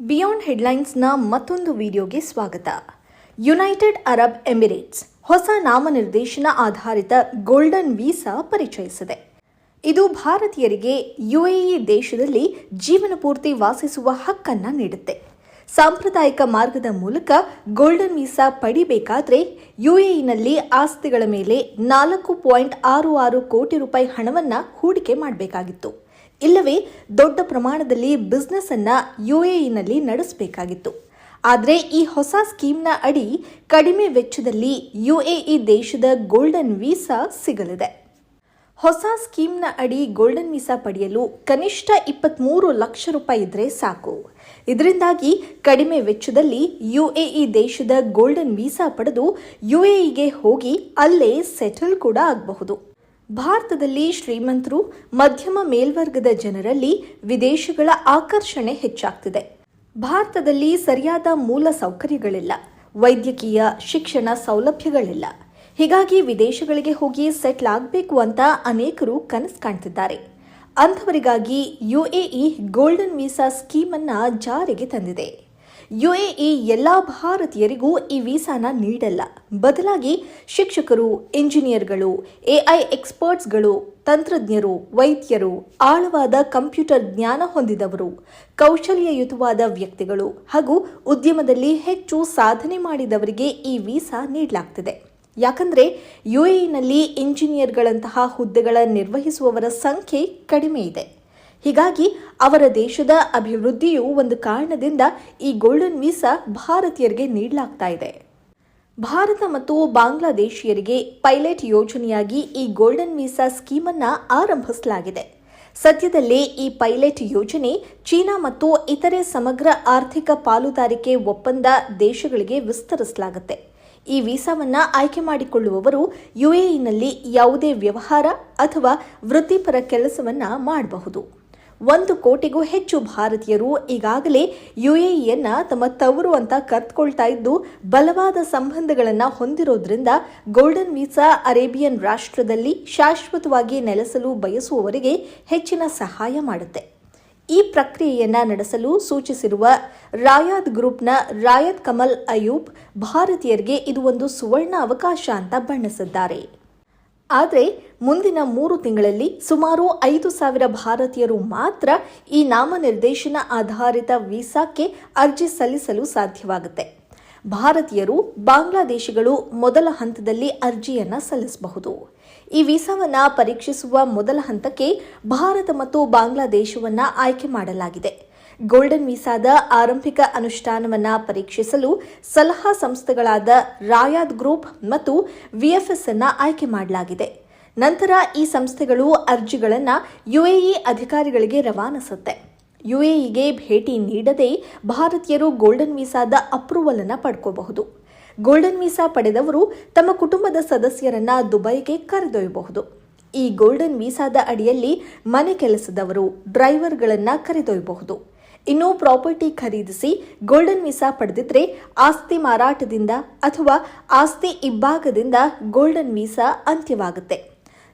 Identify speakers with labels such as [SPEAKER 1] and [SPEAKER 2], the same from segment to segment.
[SPEAKER 1] Beyond ಹೆಡ್ಲೈನ್ಸ್ನ ಮತ್ತೊಂದು ವಿಡಿಯೋಗೆ ಸ್ವಾಗತ. ಯುನೈಟೆಡ್ ಅರಬ್ ಎಮಿರೇಟ್ಸ್ ಹೊಸ ನಾಮನಿರ್ದೇಶನ ಆಧಾರಿತ ಗೋಲ್ಡನ್ ವೀಸಾ ಪರಿಚಯಿಸಿದೆ. ಇದು ಭಾರತೀಯರಿಗೆ ಯುಎಇ ದೇಶದಲ್ಲಿ ಜೀವನ ಪೂರ್ತಿ ವಾಸಿಸುವ ಹಕ್ಕನ್ನು ನೀಡುತ್ತೆ. ಸಾಂಪ್ರದಾಯಿಕ ಮಾರ್ಗದ ಮೂಲಕ ಗೋಲ್ಡನ್ ವೀಸಾ ಪಡಿಬೇಕಾದ್ರೆ ಯುಎಇನಲ್ಲಿ ಆಸ್ತಿಗಳ ಮೇಲೆ ನಾಲ್ಕು ಪಾಯಿಂಟ್ ಆರು ಆರು ಕೋಟಿ ರೂಪಾಯಿ ಹಣವನ್ನು ಹೂಡಿಕೆ ಮಾಡಬೇಕಾಗಿತ್ತು. ಇಲ್ಲವೇ ದೊಡ್ಡ ಪ್ರಮಾಣದಲ್ಲಿ ಬಿಸ್ನೆಸ್ ಅನ್ನ ಯುಎಇನಲ್ಲಿ ನಡೆಸಬೇಕಾಗಿತ್ತು. ಆದರೆ ಈ ಹೊಸ ಸ್ಕೀಮ್ನ ಅಡಿ ಕಡಿಮೆ ವೆಚ್ಚದಲ್ಲಿ ಯುಎಇ ದೇಶದ ಗೋಲ್ಡನ್ ವೀಸಾ ಸಿಗಲಿದೆ. ಹೊಸ ಸ್ಕೀಮ್ನ ಅಡಿ ಗೋಲ್ಡನ್ ವೀಸಾ ಪಡೆಯಲು ಕನಿಷ್ಠ ಇಪ್ಪತ್ತ್ಮೂರು ಲಕ್ಷ ರೂಪಾಯಿ ಇದ್ರೆ ಸಾಕು. ಇದರಿಂದಾಗಿ ಕಡಿಮೆ ವೆಚ್ಚದಲ್ಲಿ ಯುಎಇ ದೇಶದ ಗೋಲ್ಡನ್ ವೀಸಾ ಪಡೆದು ಯುಎಇಗೆ ಹೋಗಿ ಅಲ್ಲೇ ಸೆಟಲ್ ಕೂಡ ಆಗಬಹುದು. ಭಾರತದಲ್ಲಿ ಶ್ರೀಮಂತರು ಮಧ್ಯಮ ಮೇಲ್ವರ್ಗದ ಜನರಲ್ಲಿ ವಿದೇಶಗಳ ಆಕರ್ಷಣೆ ಹೆಚ್ಚಾಗ್ತಿದೆ. ಭಾರತದಲ್ಲಿ ಸರಿಯಾದ ಮೂಲ ಸೌಕರ್ಯಗಳಿಲ್ಲ. ವೈದ್ಯಕೀಯ ಶಿಕ್ಷಣ ಸೌಲಭ್ಯಗಳಿಲ್ಲ. ಹೀಗಾಗಿ ವಿದೇಶಗಳಿಗೆ ಹೋಗಿ ಸೆಟ್ಲ್ ಆಗಬೇಕು ಅಂತ ಅನೇಕರು ಕನಸು ಕಾಣ್ತಿದ್ದಾರೆ. ಅಂಥವರಿಗಾಗಿ ಯುಎಇ ಗೋಲ್ಡನ್ ವೀಸಾ ಸ್ಕೀಮನ್ನು ಜಾರಿಗೆ ತಂದಿದೆ. ಯುಎಇ ಎಲ್ಲ ಭಾರತೀಯರಿಗೂ ಈ ವೀಸಾನ ನೀಡಲ್ಲ. ಬದಲಾಗಿ ಶಿಕ್ಷಕರು, ಇಂಜಿನಿಯರ್ಗಳು, ಎಐ ಎಕ್ಸ್ಪರ್ಟ್ಸ್ಗಳು, ತಂತ್ರಜ್ಞರು, ವೈದ್ಯರು, ಆಳವಾದ ಕಂಪ್ಯೂಟರ್ ಜ್ಞಾನ ಹೊಂದಿದವರು, ಕೌಶಲ್ಯಯುತವಾದ ವ್ಯಕ್ತಿಗಳು ಹಾಗೂ ಉದ್ಯಮದಲ್ಲಿ ಹೆಚ್ಚು ಸಾಧನೆ ಮಾಡಿದವರಿಗೆ ಈ ವೀಸಾ ನೀಡಲಾಗ್ತಿದೆ. ಯಾಕಂದರೆ ಯುಎಇನಲ್ಲಿ ಇಂಜಿನಿಯರ್ಗಳಂತಹ ಹುದ್ದೆಗಳ ನಿರ್ವಹಿಸುವವರ ಸಂಖ್ಯೆ ಕಡಿಮೆ ಇದೆ. ಹೀಗಾಗಿ ಅವರ ದೇಶದ ಅಭಿವೃದ್ಧಿಯು ಒಂದು ಕಾರಣದಿಂದ ಈ ಗೋಲ್ಡನ್ ವೀಸಾ ಭಾರತೀಯರಿಗೆ ನೀಡಲಾಗ್ತಾ ಇದೆ. ಭಾರತ ಮತ್ತು ಬಾಂಗ್ಲಾದೇಶಿಯರಿಗೆ ಪೈಲಟ್ ಯೋಜನೆಯಾಗಿ ಈ ಗೋಲ್ಡನ್ ವೀಸಾ ಸ್ಕೀಮನ್ನು ಆರಂಭಿಸಲಾಗಿದೆ. ಸದ್ಯದಲ್ಲೇ ಈ ಪೈಲಟ್ ಯೋಜನೆ ಚೀನಾ ಮತ್ತು ಇತರೆ ಸಮಗ್ರ ಆರ್ಥಿಕ ಪಾಲುದಾರಿಕೆ ಒಪ್ಪಂದ ದೇಶಗಳಿಗೆ ವಿಸ್ತರಿಸಲಾಗುತ್ತೆ. ಈ ವೀಸಾವನ್ನು ಆಯ್ಕೆ ಮಾಡಿಕೊಳ್ಳುವವರು ಯುಎಇನಲ್ಲಿ ಯಾವುದೇ ವ್ಯವಹಾರ ಅಥವಾ ವೃತ್ತಿಪರ ಕೆಲಸವನ್ನು ಮಾಡಬಹುದು. ಒಂದು ಕೋಟಿಗೂ ಹೆಚ್ಚು ಭಾರತೀಯರು ಈಗಾಗಲೇ ಯುಎಇಯನ್ನ ತಮ್ಮ ತವರು ಅಂತ ಕರೆದುಕೊಳ್ತಾ ಇದ್ದು, ಬಲವಾದ ಸಂಬಂಧಗಳನ್ನು ಹೊಂದಿರೋದ್ರಿಂದ ಗೋಲ್ಡನ್ ವೀಸಾ ಅರೇಬಿಯನ್ ರಾಷ್ಟ್ರದಲ್ಲಿ ಶಾಶ್ವತವಾಗಿ ನೆಲೆಸಲು ಬಯಸುವವರಿಗೆ ಹೆಚ್ಚಿನ ಸಹಾಯ ಮಾಡುತ್ತೆ. ಈ ಪ್ರಕ್ರಿಯೆಯನ್ನ ನಡೆಸಲು ಸೂಚಿಸಿರುವ ರಾಯಾದ್ ಗ್ರೂಪ್ನ ರಾಯತ್ ಕಮಲ್ ಅಯೂಬ್ ಭಾರತೀಯರಿಗೆ ಇದು ಒಂದು ಸುವರ್ಣ ಅವಕಾಶ ಅಂತ ಬಣ್ಣಿಸಿದ್ದಾರೆ. ಆದರೆ ಮುಂದಿನ ಮೂರು ತಿಂಗಳಲ್ಲಿ ಸುಮಾರು ಐದು ಸಾವಿರ ಭಾರತೀಯರು ಮಾತ್ರ ಈ ನಾಮನಿರ್ದೇಶನ ಆಧಾರಿತ ವೀಸಾಕ್ಕೆ ಅರ್ಜಿ ಸಲ್ಲಿಸಲು ಸಾಧ್ಯವಾಗುತ್ತೆ. ಭಾರತೀಯರು ಬಾಂಗ್ಲಾದೇಶಿಗಳು ಮೊದಲ ಹಂತದಲ್ಲಿ ಅರ್ಜಿಯನ್ನು ಸಲ್ಲಿಸಬಹುದು. ಈ ವೀಸಾವನ್ನು ಪರೀಕ್ಷಿಸುವ ಮೊದಲ ಹಂತಕ್ಕೆ ಭಾರತ ಮತ್ತು ಬಾಂಗ್ಲಾದೇಶವನ್ನು ಆಯ್ಕೆ ಮಾಡಲಾಗಿದೆ. ಗೋಲ್ಡನ್ ವೀಸಾದ ಆರಂಭಿಕ ಅನುಷ್ಠಾನವನ್ನು ಪರೀಕ್ಷಿಸಲು ಸಲಹಾ ಸಂಸ್ಥೆಗಳಾದ ರಾಯಾದ್ ಗ್ರೂಪ್ ಮತ್ತು ವಿಎಫ್ಎಸ್ ಅನ್ನು ಆಯ್ಕೆ ಮಾಡಲಾಗಿದೆ. ನಂತರ ಈ ಸಂಸ್ಥೆಗಳು ಅರ್ಜಿಗಳನ್ನು ಯುಎಇ ಅಧಿಕಾರಿಗಳಿಗೆ ರವಾನಿಸುತ್ತೆ. ಯುಎಇಗೆ ಭೇಟಿ ನೀಡದೆ ಭಾರತೀಯರು ಗೋಲ್ಡನ್ ವೀಸಾದ ಅಪ್ರೂವಲ್ ಅನ್ನು ಪಡ್ಕೋಬಹುದು. ಗೋಲ್ಡನ್ ವೀಸಾ ಪಡೆದವರು ತಮ್ಮ ಕುಟುಂಬದ ಸದಸ್ಯರನ್ನ ದುಬೈಗೆ ಕರೆದೊಯ್ಯಬಹುದು. ಈ ಗೋಲ್ಡನ್ ವೀಸಾದ ಅಡಿಯಲ್ಲಿ ಮನೆ ಕೆಲಸದವರು, ಡ್ರೈವರ್ಗಳನ್ನು ಕರೆದೊಯ್ಯಬಹುದು. ಇನ್ನು ಪ್ರಾಪರ್ಟಿ ಖರೀದಿಸಿ ಗೋಲ್ಡನ್ ವೀಸಾ ಪಡೆದಿದ್ರೆ ಆಸ್ತಿ ಮಾರಾಟದಿಂದ ಅಥವಾ ಆಸ್ತಿ ಇಬ್ಬಾಗದಿಂದ ಗೋಲ್ಡನ್ ವೀಸಾ ಅಂತ್ಯವಾಗುತ್ತೆ.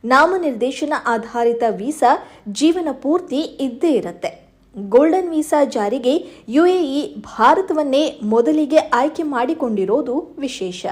[SPEAKER 1] ನಾಮನಿರ್ದೇಶನ ಆಧಾರಿತ ವೀಸಾ ಜೀವನ ಪೂರ್ತಿ ಇದ್ದೇ ಇರುತ್ತೆ. ಗೋಲ್ಡನ್ ವೀಸಾ ಜಾರಿಗೆ ಯುಎಇ ಭಾರತವನ್ನೇ ಮೊದಲಿಗೆ ಆಯ್ಕೆ ಮಾಡಿಕೊಂಡಿರೋದು ವಿಶೇಷ.